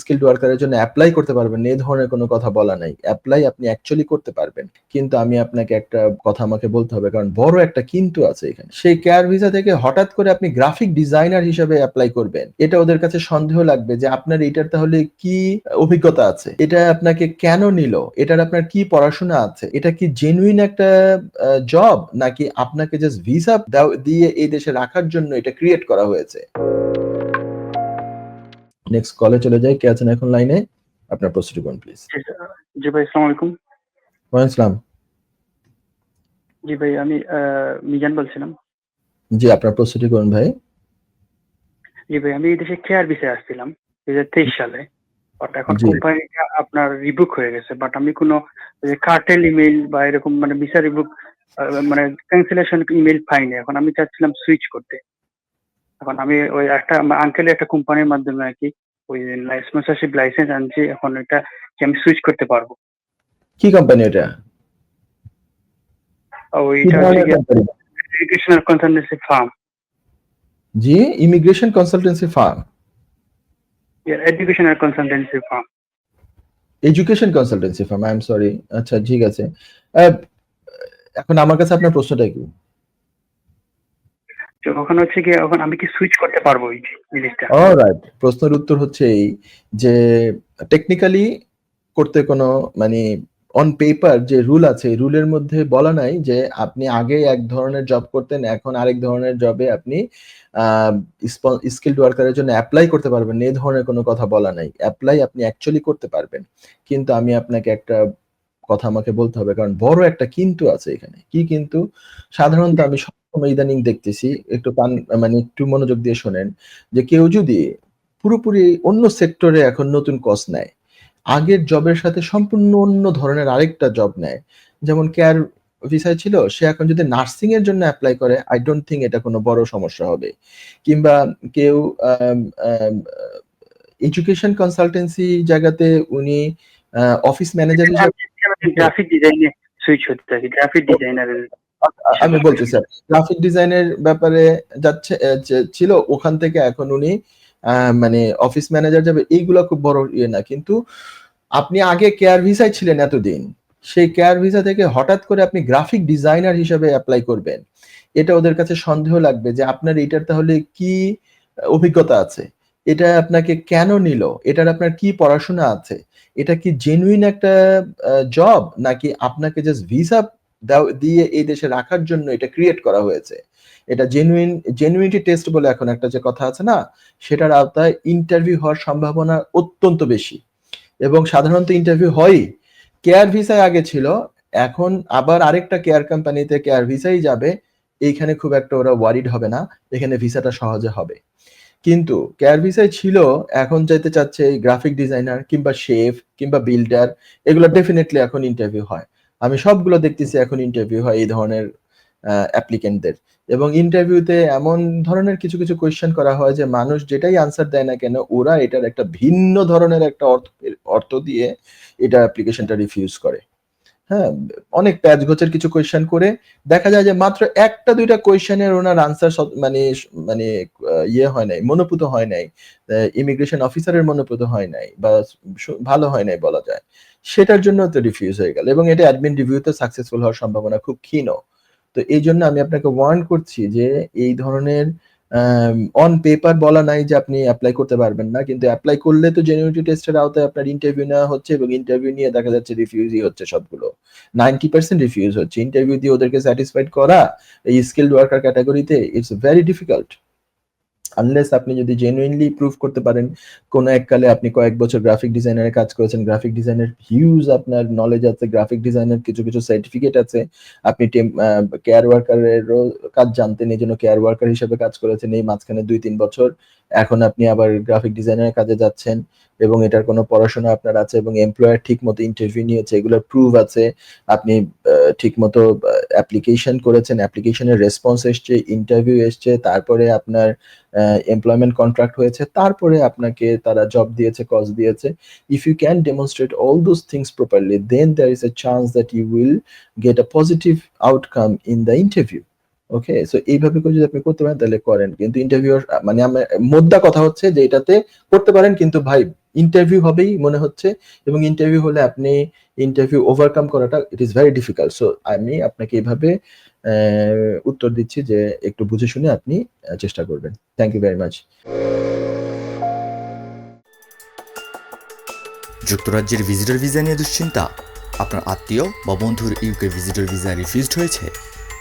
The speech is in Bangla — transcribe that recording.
স্কিলড ওয়ার্কারের জন্য অ্যাপ্লাই করতে পারবেন এই ধরনের কোনো কথা বলা নাই। অ্যাপ্লাই আপনি অ্যাকচুয়ালি করতে পারবেন। কিন্তু আমি আপনাকে একটা কথা আমাকে বলতে হবে, কারণ বড় একটা কিন্তু আছে এখানে। সেই কেয়ার ভিসা থেকে হঠাৎ করে আপনি গ্রাফিক ডিজাইনার হিসেবে অ্যাপ্লাই করবেন। এটা ওদের কাছে সন্দেহ লাগবে যে আপনার এটার তাহলে কি অভিজ্ঞতা আছে? এটা আপনাকে কেন নিল? এটার আপনার কি পড়াশোনা আছে? এটা কি জেনুইন একটা জব নাকি আপনাকে জাস্ট ভিসা দিয়ে এই দেশে রাখার জন্য এটা ক্রিয়েট করা হয়েছে? নেক্সট কলে চলে যাই। কে আছেন এখন লাইনে আপনার প্রস্তুতি করুন প্লিজ জি ভাই আসসালামু আলাইকুম। ওয়ালাইকুম আসসালাম। জি ভাই আমি মিজান বলছিলাম। জি আপনার প্রস্তুতি করুন ভাই। জি ভাই আমি এই দেশে কেয়ার বিষয়ে আসছিলাম দুই হাজার তেইশ সালে। বাট এখন কোম্পানিটা আপনার রিবুক হয়ে গেছে। বাট আমি কোনো কার্টেল ইমেল বা এরকম মানে ভিসা রিবুক মানে ক্যান্সেলেশন ইমেল পাইনি। এখন আমি চাচ্ছিলাম সুইচ করতে। এখন আমি ওই একটা আঙ্কেলের একটা কোম্পানির মাধ্যমে আর কি ওই স্পন্সরশিপ লাইসেন্স আনছি এখন এটা কি আমি সুইচ করতে পারব। কি কোম্পানি এটা? ওইটা? Educational consultancy firm G immigration consultancy firm educational consultancy firm education consultancy firm I am sorry আচ্ছা ঠিক আছে। এখন আমার কাছে আপনার প্রশ্নটা কি? ওখানে হচ্ছে গিয়ে এখন আমি কি সুইচ করতে পারব এই জিনিসটা? অলরাইট প্রশ্নের উত্তর হচ্ছে এই যে টেকনিক্যালি করতে কোনো মানে অন পেপার যে রুল আছে রুলের মধ্যে বলা নাই যে আপনি আগে এক ধরনের জব করতেন, এখন আরেক ধরনের জবে আপনি স্কিলড ওয়ার্কারের জন্য অ্যাপ্লাই করতে পারবেন। এই ধরনের কোনো কথা বলা নাই। অ্যাপ্লাই আপনি অ্যাকচুয়ালি করতে পারবেন। কিন্তু আমি আপনাকে একটা কথা আমাকে বলতে হবে, কারণ বড় একটা কিন্তু আছে এখানে। কি কিন্তু? সাধারণত আমি সবসময় ইদানিং দেখতেছি, একটু কান মানে একটু মনোযোগ দিয়ে শোনেন, যে কেউ যদি পুরোপুরি অন্য সেক্টরে এখন নতুন কস নেয়, আগের জবের সাথে সম্পূর্ণ অন্য ধরনের আরেকটা জব নেয়, যেমন কেয়ার ভিসায় ছিল, সে এখন যদি নার্সিং এর জন্য অ্যাপ্লাই করে আই ডোন্ট থিঙ্ক এটা কোনো বড় সমস্যা হবে। কিংবা কেউ এডুকেশন কনসালটেন্সি জায়গাতে উনি অফিস ম্যানেজার হিসেবে গ্রাফিক ডিজাইনে সুইচ হতে গ্রাফিক ডিজাইনারের আমি বলছি স্যার গ্রাফিক ডিজাইনের ব্যাপারে যাচ্ছে ছিল, ওখান থেকে এখন উনি মানে অফিস ম্যানেজার যাবে, এইগুলা খুব বড় ইয়ে না। কিন্তু আপনি আগে কেয়ার ভিসায় ছিলেন এতদিন, সেই কেয়ার ভিসা থেকে হঠাৎ করে আপনি গ্রাফিক ডিজাইনার হিসেবে অ্যাপ্লাই করবেন। এটা ওদের কাছে সন্দেহ লাগবে যে আপনার এটার তাহলে কি অভিজ্ঞতা আছে? এটা আপনাকে কেন নিল? এটার আপনার কি পড়াশোনা আছে? এটা কি জেনুইন একটা জব নাকি আপনাকে জাস্ট ভিসা দিয়ে এই দেশে রাখার জন্য এটা ক্রিয়েট করা হয়েছে। এটা জেনুইন জেনুইনিটি টেস্ট বলে এখন একটা যে কথা আছে না, সেটার আওতায় ইন্টারভিউ হওয়ার সম্ভাবনা অত্যন্ত বেশি। এবং সাধারণত ইন্টারভিউ হয়ই। কেয়ার ভিসায় আগে ছিল, এখন আবার আরেকটা কেয়ার কোম্পানিতে কেয়ার ভিসাই যাবে, এইখানে খুব একটা ওরা ওয়ারিড হবে না, এখানে ভিসাটা সহজে হবে। কিন্তু কেয়ার ভিসায় ছিল, এখন যাইতে চাচ্ছে গ্রাফিক ডিজাইনার কিংবা শেফ কিংবা বিল্ডার এগুলো ডেফিনেটলি এখন ইন্টারভিউ হয়। আমি সবগুলো দেখতেছি এখন ইন্টারভিউ হয় এই ধরনের অ্যাপ্লিকেন্টদের এবং ইন্টারভিউতে এমন ধরনের কিছু কিছু কোয়েশ্চেন করা হয় যে মানুষ যেটাই আনসার দেয় না কেন, ওরা এটার একটা ভিন্ন ধরনের একটা অর্থ অর্থ দিয়ে এটা অ্যাপ্লিকেশনটা রিফিউজ করে। হ্যাঁ অনেক প্যাচ গোছের কিছু কোয়েশ্চেন করে। দেখা যায় যে মাত্র একটা, দুইটা কোয়েশ্চেনের ওনার আনসার মানে মানে ইয়ে হয় নাই, মনোপুত হয় নাই। ইমিগ্রেশন অফিসারের মনোপুত হয় নাই বা ভালো হয় নাই বলা যায়। সেটার জন্য তো রিফিউজ হয়ে গেল এবং এটা অ্যাডমিন রিভিউতে সাকসেসফুল হওয়ার সম্ভাবনা খুব ক্ষীণ। তো এই জন্য আমি আপনাকে ওয়ার্ন করছি যে এই ধরনের অন পেপার বলা নাই যে আপনি অ্যাপ্লাই করতে পারবেন না। কিন্তু অ্যাপ্লাই করলে তো জেনুইনিটি টেস্টের আওতায় আপনার ইন্টারভিউ নেওয়া হচ্ছে এবং ইন্টারভিউ নিয়ে দেখা যাচ্ছে রিফিউজই হচ্ছে সবগুলো। নাইনটি পার্সেন্ট রিফিউজ হচ্ছে। ইন্টারভিউ দিয়ে ওদেরকে স্যাটিসফাইড করা এই স্কিলড ওয়ার্কার ক্যাটাগরিতে ইটস ভেরি ডিফিকাল্ট আনলেস আপনি যদি জেনুইনলি প্রুভ করতে পারেন, কোন এককালে আপনি কয়েক বছর গ্রাফিক ডিজাইনারের কাজ করেছেন গ্রাফিক ডিজাইনের হিউজ আপনার নলেজ আছে গ্রাফিক ডিজাইনের কিছু কিছু সার্টিফিকেট আছে। আপনি কেয়ার ওয়ার্কারেরও কাজ জানতেন, এই জন্য কেয়ার ওয়ার্কার হিসেবে কাজ করেছেন, এই মাঝখানে দুই, তিন বছর। এখন আপনি আবার গ্রাফিক ডিজাইনারের কাজে যাচ্ছেন এবং এটার কোনো পড়াশোনা আপনার আছে এবং এমপ্লয়ার ঠিক মতো ইন্টারভিউ নিয়েছে এগুলোর প্রুফ আছে, আপনি ঠিক মতো অ্যাপ্লিকেশন করেছেন অ্যাপ্লিকেশনের রেসপন্স এসছে ইন্টারভিউ এসছে, তারপরে আপনার এমপ্লয়মেন্ট কন্ট্রাক্ট হয়েছে, তারপরে আপনাকে তারা জব দিয়েছে কজ দিয়েছে। If you can demonstrate all those things properly then there is a chance that you will get a positive outcome in the interview okay so এইভাবে করে যদি আপনি করতে পারেন তাহলে করেন। কিন্তু ইন্টারভিউ মানে আমার মোদ্দা কথা হচ্ছে যে এটাতে করতে পারেন কিন্তু ভাই ইন্টারভিউ হবেই মনে হচ্ছে এবং ইন্টারভিউ হলে আপনি ইন্টারভিউ ওভারকাম করাটা it is very difficult so আমি আপনাকে আহ, উত্তর দিচ্ছি যে একটু বুঝে শুনে আপনি চেষ্টা করবেন। থ্যাংক ইউ ভেরি মাচ যুক্তরাজ্যের ভিজিটর ভিসা নিয়ে দুশ্চিন্তা? আপনার আত্মীয় বা বন্ধুর ইউকে ভিজিটর ভিসা রিফিউজড হয়েছে?